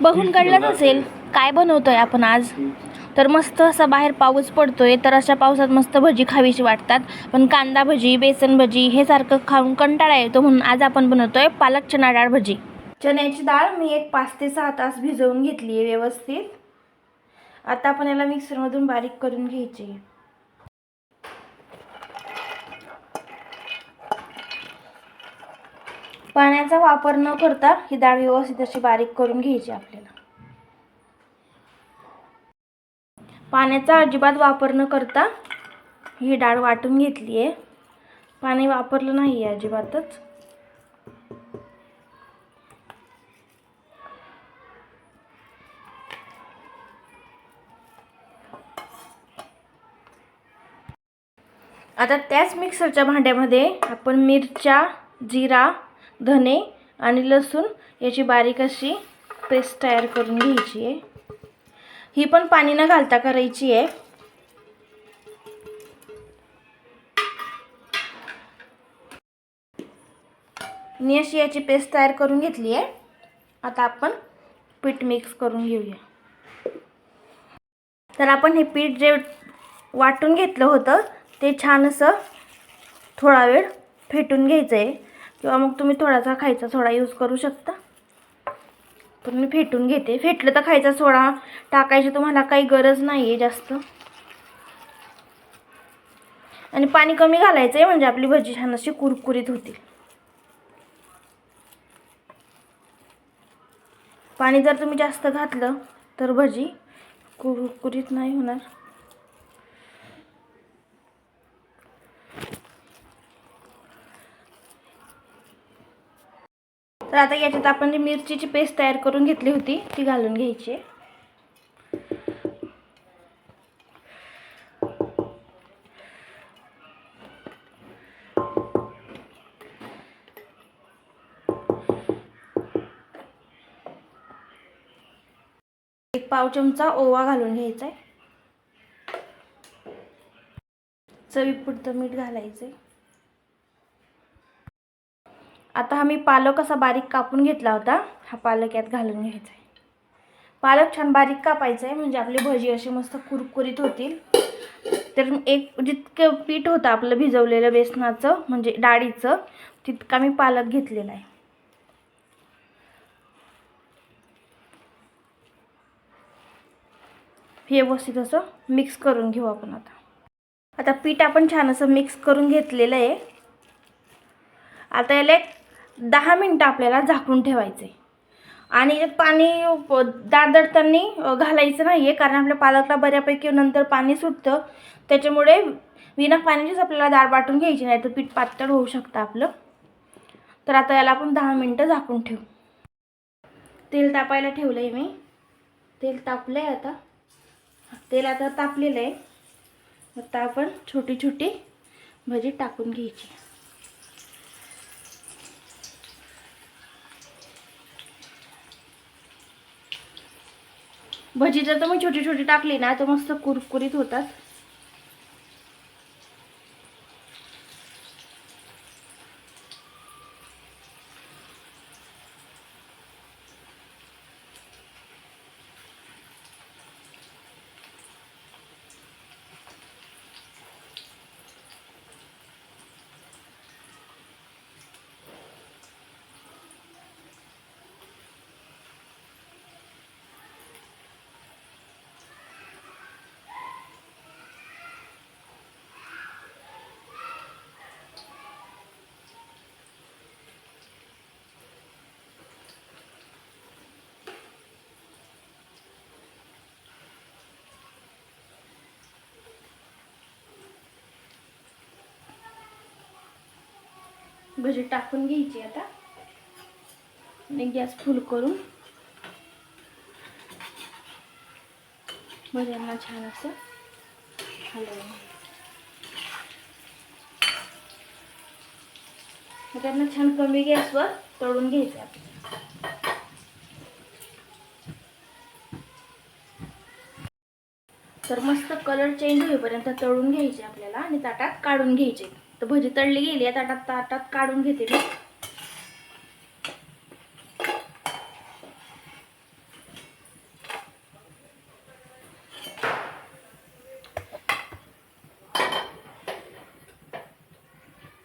बघून कळलंच असेल. काय बनवतोय आपण आज? तर मस्त असा बाहेर पाऊस पडतोय तर अशा पावसात मस्त भजी खावीशी वाटतात. पण कांदा भजी बेसन भजी हे सारखं खाऊन कंटाळा येतो म्हणून आज आपण बनवतोय पालक चणा डाळ भजी. चण्याची डाळ मी एक पाच ते सहा तास भिजवून घेतली आहे व्यवस्थित. आता आपण याला मिक्सरमधून बारीक करून घ्यायची आहे. पाण्याचा वापर न करता ही डाळ व्यवस्थित अशी बारीक करून घ्यायची आपल्याला. पाण्याचा अजिबात वापर न करता ही डाळ वाटून घेतली आहे पाणी वापरलं नाही आहे अजिबातच. आता त्याच मिक्सरच्या भांड्यामध्ये आपण मिरच्या जिरा धने आणि लसूण याची बारीक अशी पेस्ट तयार करून घ्यायची आहे. ही पण पाणी न घालता करायची आहे. मी अशी याची पेस्ट तयार करून घेतली आहे. आता आपण पीठ मिक्स करून घेऊया. तर आपण हे पीठ जे वाटून घेतलं होतं ते छान असं थोडा वेळ फेटून घ्यायचं आहे किंवा मग तुम्ही थोडासा खायचा सोडा यूज करू शकता. तर मी फेटून घेते. फेटलं तर खायचा सोडा टाकायची तुम्हाला काही गरज नाही आहे जास्त. आणि पाणी कमी घालायचं आहे म्हणजे आपली भजी छान अशी कुरकुरीत होतील. पाणी जर तुम्ही जास्त घातलं तर भजी कुरकुरीत नाही होणार. तर आता याच्यात आपण जी मिरचीची पेस्ट तयार करून घेतली होती ती घालून घ्यायची आहे. एक पाव चमचा ओवा घालून घ्यायचा आहे चवीपुरतं मीठ घालायचं आहे आता हा मी पालक असा बारीक कापून घेतला होता. हा पालक यात घालून घ्यायचा आहे. पालक छान बारीक कापायचं आहे म्हणजे आपली भजी अशी मस्त कुरकुरीत होतील. तर एक जितकं पीठ होतं आपलं भिजवलेलं बेसनाचं म्हणजे डाळीचं तितका मी पालक घेतलेला आहे. हे व्यवस्थित असं मिक्स करून घेऊ आपण आता. आता पीठ आपण छान असं मिक्स करून घेतलेलं आहे. आता याला एक दहा मिनटं आपल्याला झाकून ठेवायचं. आहे आणि पाणी दादडताना घालायचं नाही आहे कारण आपल्या पालकला बऱ्यापैकी नंतर पाणी सुटतं. त्याच्यामुळे विना पाण्याचीच आपल्याला डाळ वाटून घ्यायची नाही तर पीठ पातळ होऊ शकतं आपलं. तर आता याला आपण दहा मिनटं झाकून ठेवू. तेल तापायला ठेवलं आहे मी. तेल तापलं आहे आता. तेल आता तापलेलं आहे. आता आपण छोटी छोटी भजी टाकून घ्यायची. भजी जर तुम्ही छोटी छोटी टाकली ना तर मस्त कुरकुरीत होतात. भजी टाकून घ्यायची आता. आणि गॅस फुल करून भज्यांना छान असं हलवून मग त्यांना छान कमी गॅसवर तळून घ्यायचं आपण तर मस्त कलर चेंज होईपर्यंत तळून घ्यायचे आपल्याला आणि ताटात काढून घ्यायचे. तर भजी तळली गेली आहे ताटात ताटात काढून घेते मी.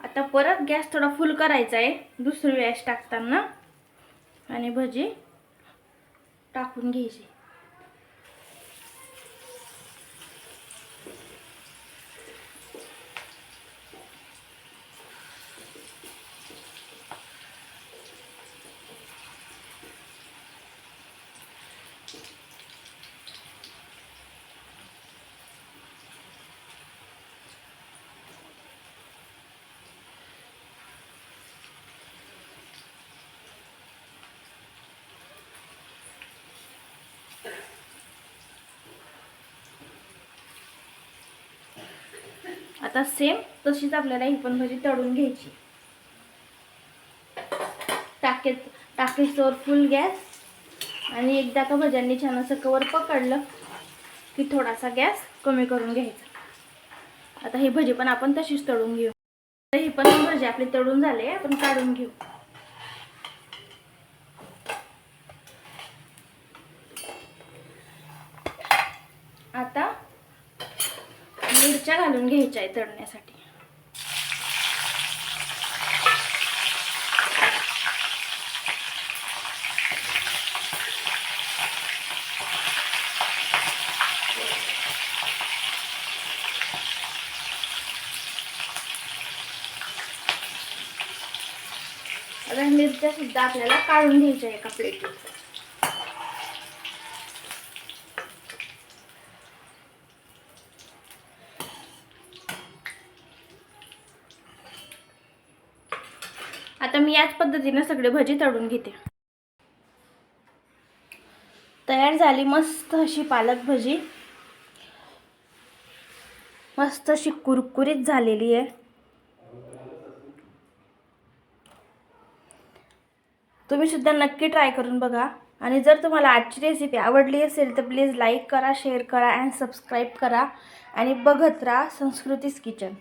आता परत गॅस थोडा फुल करायचा आहे. दुसरी गॅस टाकताना. आणि भजी टाकून घ्यायची. आता सेम तशीच आपल्याला ही पण भजी तळून घ्यायची. टाकेत टाकेसवर फुल गॅस आणि एकदा का भज्यांनी छान असं कवर पकडलं की थोडासा गॅस कमी करून घ्यायचा. आता ही भजी पण आपण तशीच तळून घेऊ. तर ही पण भजी आपली तळून झाले आपण काढून घेऊ आता मिरच्या घालून घ्यायच्या आहे तळण्यासाठी. आता मिरच्या सुद्धा आपल्याला काढून घ्यायच्या एका प्लेटीत आता मी याच पद्धतीनं सगळे भजी तळून घेते. तयार झाली मस्त अशी पालक भजी. मस्त अशी कुरकुरीत झालेली आहे. तुम्ही सुद्धा नक्की ट्राय करून बघा. आणि जर तुम्हाला आजची रेसिपी आवडली असेल तर प्लीज लाईक करा शेअर करा अँड सबस्क्राईब करा. आणि बघत राहा संस्कृतीच किचन